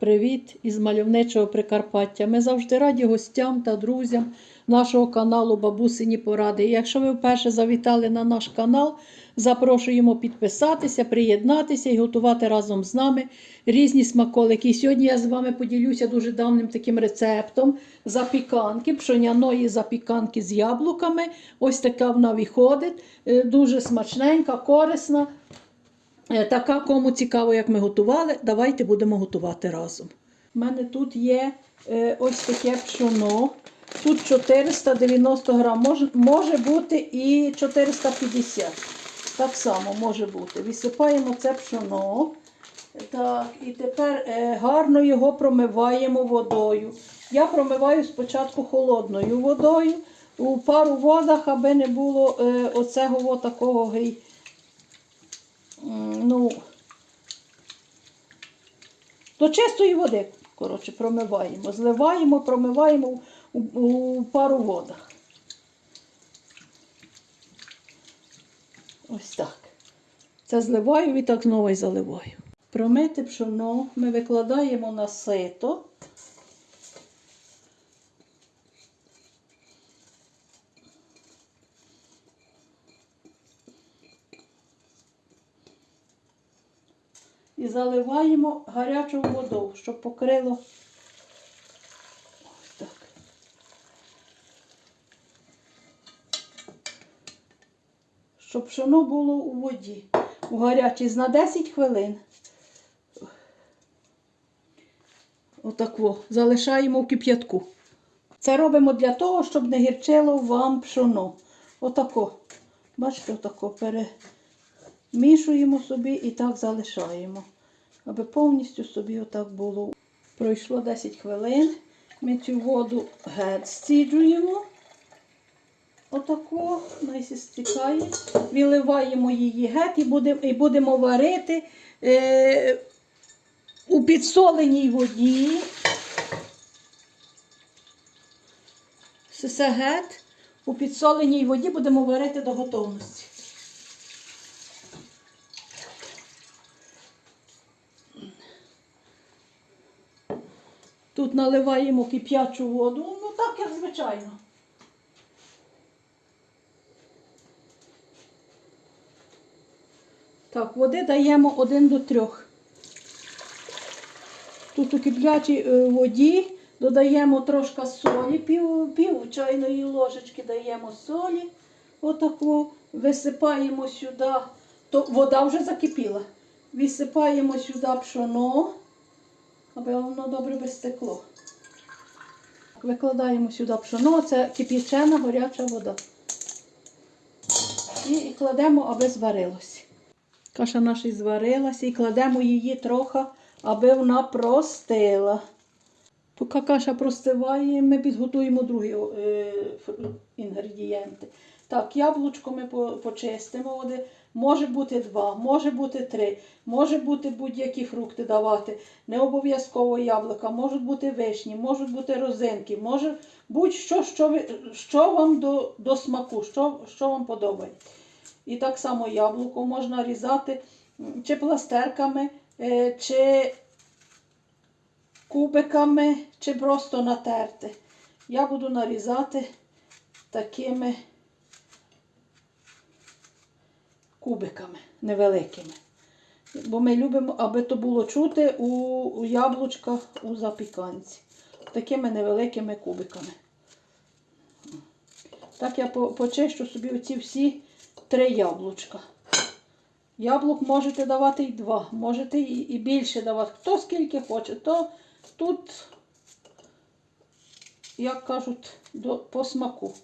Привіт із мальовничого Прикарпаття. Ми завжди раді гостям та друзям нашого каналу Бабусині Поради. Якщо ви вперше завітали на наш канал, запрошуємо підписатися, приєднатися і готувати разом з нами різні смаколики. І сьогодні я з вами поділюся дуже давним таким рецептом запіканки, пшоняної запіканки з яблуками. Ось така вона виходить. Е, Дуже смачненька, корисна. Е, Така, кому цікаво, як ми готували, давайте будемо готувати разом. У мене тут є е, ось таке пшоно. Тут 490 грам, може, може бути і 450. Так само може бути. Висипаємо це пшоно. Так, і тепер е, гарно його промиваємо водою. Я промиваю спочатку холодною водою. У пару водах, аби не було е, оцього такого гей. Ну, до чистої води, коротше, промиваємо. Зливаємо, промиваємо у, у пару водах. Ось так. Це зливаю і так знову й заливаю. Промити пшоно ми викладаємо на сито. Заливаємо гарячою водою, щоб покрило. Ось так. Щоб пшено було у воді, у гарячій на 10 хвилин. Отако залишаємо в кип'ятку. Це робимо для того, щоб не гірчило вам пшоно. Отако. Бачите, отако перемішуємо собі і так залишаємо. Аби повністю собі отак було. Пройшло 10 хвилин. Ми цю воду геть стіджуємо. Отако, найсі стікає. Виливаємо її геть і будемо, і будемо варити е, у підсоленій воді. Все геть. У підсоленій воді будемо варити до готовності. Наливаємо кип'ячу воду, ну так, як звичайно. Так, води даємо 1 до 3. Тут у киплячій е, воді додаємо трошки солі, пів, пів чайної ложечки даємо солі. Отаку висипаємо сюди, то вода вже закипіла. Висипаємо сюди пшоно, аби воно добре би стекло. Викладаємо сюди пшоно, це кип'ячена горяча вода. І кладемо, аби зварилося. Каша наша зварилася і кладемо її трохи, аби вона простила. Поки каша простиває, ми підготуємо другі е, інгредієнти. Так, яблучко ми почистимо. Води. Може бути два, може бути три, може бути будь-які фрукти давати. Не обов'язково яблука, можуть бути вишні, можуть бути розинки, може будь-що, що, що вам до, до смаку, що, що вам подобається. І так само яблуко можна різати чи пластерками, е, чи кубиками, чи просто натерти. Я буду нарізати такими кубиками невеликими. Бо ми любимо, аби то було чути у, яблучках у запіканці. Такими невеликими кубиками. Так я почищу собі оці всі три яблучка. Яблук можете давати і два, можете і, більше давати. Хто скільки хоче, то тут, як кажуть, по смаку.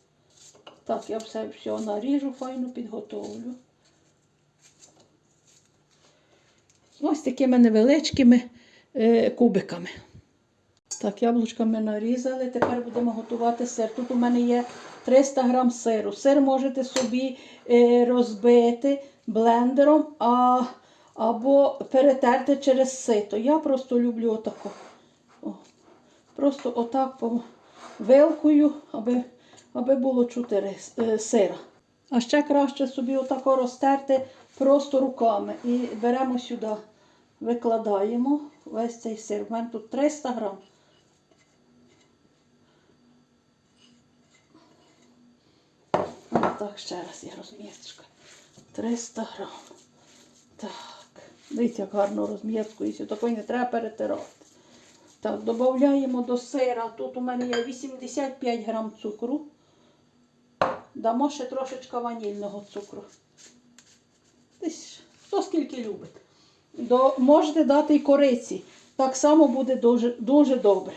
Так, я все, все наріжу, файно підготовлю. Ось такими невеличкими е, кубиками. Так, яблучка ми нарізали. Тепер будемо готувати сир. Тут у мене є 300 грам сиру. Сир можете собі е, розбити блендером або перетерти через сито. Я просто люблю отако. Просто отак вилкою, аби, аби було чути е, сира. А ще краще собі отако розтерти просто руками. І беремо сюди викладаємо весь цей сир. У мене тут 300 грам. Так, ще раз я розмісточка. 300 грам. Так. Дивіться, як гарно розм'яткується. Такої не треба перетирати. Так, додаємо до сира. Тут у мене є 85 грам цукру. Дамо ще трошечка ванільного цукру. Десь хто скільки любить. До, можете дати і кориці. Так само буде дуже, дуже добре.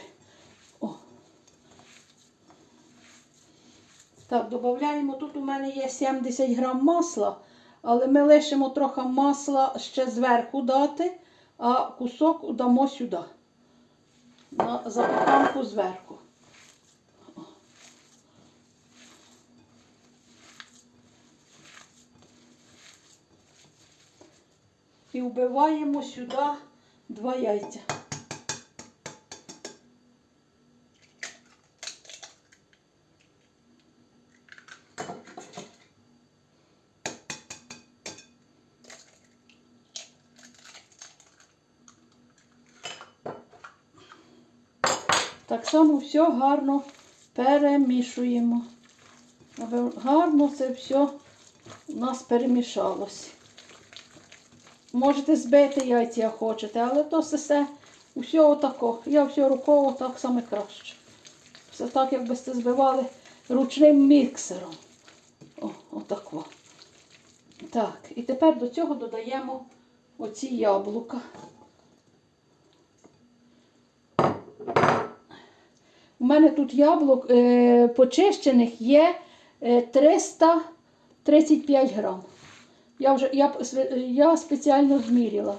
О. Так, додаємо. Тут у мене є 70 грам масла, але ми лишимо трохи масла ще зверху дати, а кусок дамо сюди. На запіканку зверху. І вбиваємо сюди два яйця. Так само все гарно перемішуємо. Аби Гарно це все у нас перемішалось. Можете збити яйця, як хочете, але то все, все отако. Я все рукою так саме краще. Все так, якби сте збивали ручним міксером. О, отако. Так, і тепер до цього додаємо оці яблука. У мене тут яблук е, почищених є е, 335 грам. Я вже я, я спеціально зміряла.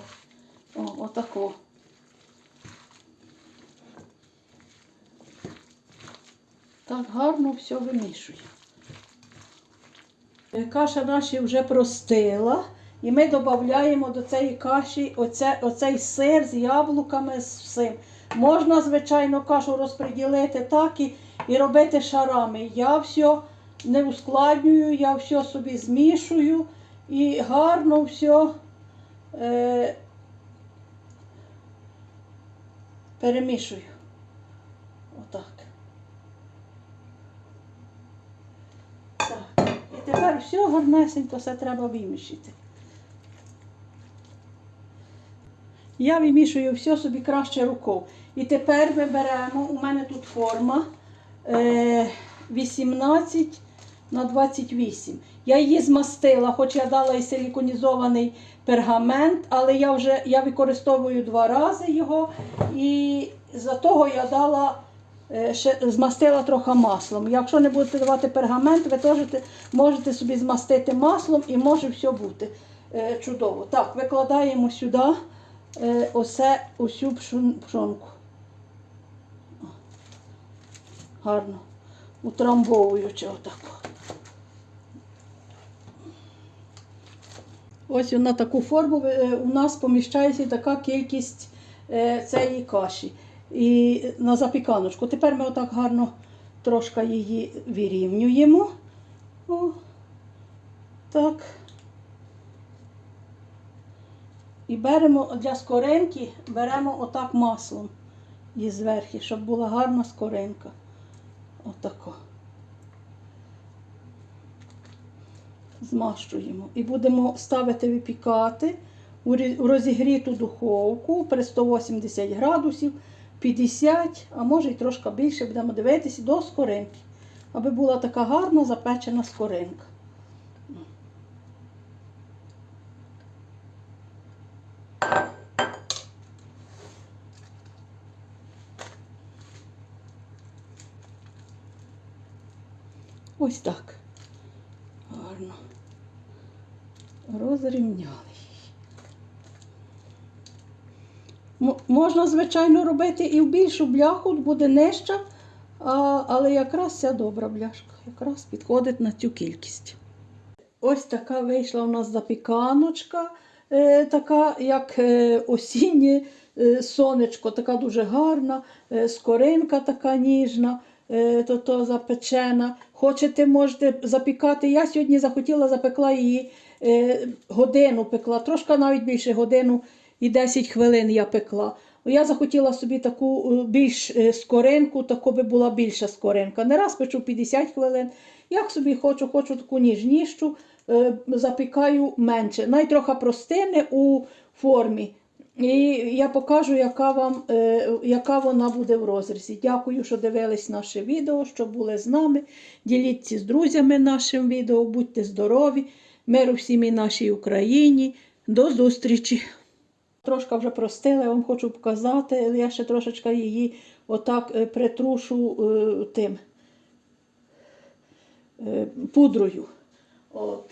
О, отако. Так гарно все вимішую. Е, Каша наша вже простила. І ми додаємо до цієї каші оце, оцей сир з яблуками, з всім. Можна, звичайно, кашу розподілити так і, і робити шарами. Я все не ускладнюю, я все собі змішую і гарно все е, перемішую. Отак. Так. І тепер все гарнесенько все треба вимішити. Я вимішую все собі краще рукою. І тепер ми беремо, у мене тут форма е, 18 на 28. Я її змастила, хоч я дала і силіконізований пергамент, але я вже я використовую два рази його. І за того я дала, е, ще змастила трохи маслом. Якщо не будете давати пергамент, ви теж можете собі змастити маслом і може все бути е, чудово. Так, викладаємо сюди осе, усю пшонку. Гарно. Утрамбовуючи отако. Ось на таку форму е, у нас поміщається така кількість е, цієї каші. І на запіканочку. Тепер ми отак гарно трошки її вирівнюємо. О, так. І беремо для скоринки, беремо отак маслом її зверху, щоб була гарна скоринка. Отако. Змащуємо. І будемо ставити випікати у розігріту духовку при 180 градусів, 50, а може й трошки більше, будемо дивитися до скоринки, аби була така гарна запечена скоринка. Ось так. Гарно. Розрівняли Можна, звичайно, робити і в більшу бляху, буде нижча, але якраз ця добра бляшка. Якраз підходить на цю кількість. Ось така вийшла у нас запіканочка, е, така як е, осіннє е, сонечко, така дуже гарна, скоринка така ніжна, то, то запечена. Хочете, можете запікати. Я сьогодні захотіла, запекла її годину, пекла, трошки навіть більше годину. і 10 хвилин я пекла. Я захотіла собі таку е, більш е, скоринку, таку би була більша скоринка. Не раз печу 50 хвилин. Як собі хочу, хочу таку ніжнішу, е, запікаю менше. Найтрохи простине у формі. І я покажу, яка, вам, е, яка вона буде в розрізі. Дякую, що дивились наше відео, що були з нами. Діліться з друзями нашим відео, будьте здорові, миру всім і нашій Україні. До зустрічі! Трошки вже простила, я вам хочу показати. Я ще трошечки її отак е, притрушу е, тим е, пудрою. От.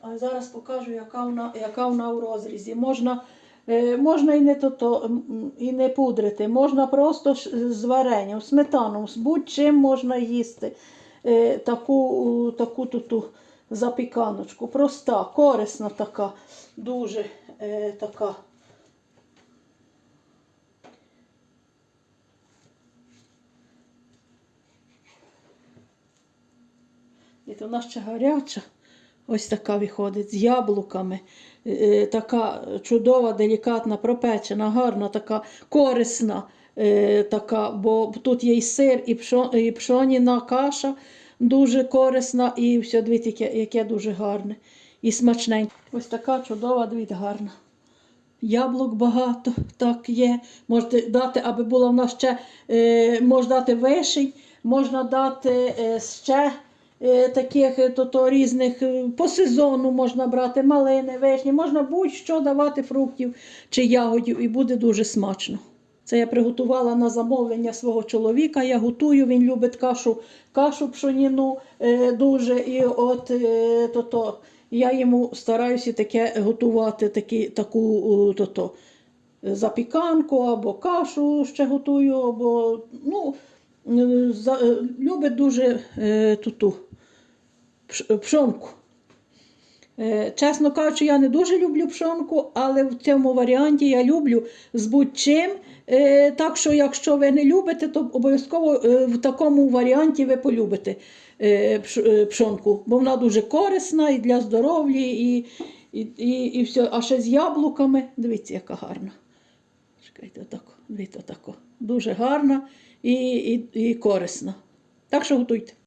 А зараз покажу, яка вона, яка вона у розрізі. Можна, можна і не то, то, і не пудрити, можна просто з варенням, сметаном, з будь-чим можна їсти таку, таку туту запіканочку. Проста, корисна така, дуже е, така. І то вона ще гаряча. Ось така виходить з яблуками. Е, е, Така чудова, делікатна, пропечена, гарна, така корисна. е, Така, бо тут є і сир, і, пшо, і пшоніна каша дуже корисна, і все, дивіться, яке, яке дуже гарне. І смачненьке. Ось така чудова, дивіться, гарна. Яблук багато, так є. Можете дати, аби було в нас ще, е, можна дати вишень, можна дати е, ще е, таких е, то, то, різних е, по сезону можна брати малини, вишні, можна будь-що давати фруктів чи ягодів, і буде дуже смачно. Це я приготувала на замовлення свого чоловіка. Я готую, він любить кашу, кашу пшоніну е, дуже. І от е, то, то, я йому стараюся таке готувати, такі, таку то, то, запіканку або кашу ще готую, або ну, е, за, е, любить дуже е, ту, ту, пш- пшонку. Е, Чесно кажучи, я не дуже люблю пшонку, але в цьому варіанті я люблю з будь-чим. Е, Так що, якщо ви не любите, то обов'язково е, в такому варіанті ви полюбите е, пш- пшонку, бо вона дуже корисна і для здоров'я, і, і, і, і все. А ще з яблуками. Дивіться, яка гарна. Чекайте, отако. Дивіться, отако. Дуже гарна і, і, і корисна. Так що готуйте.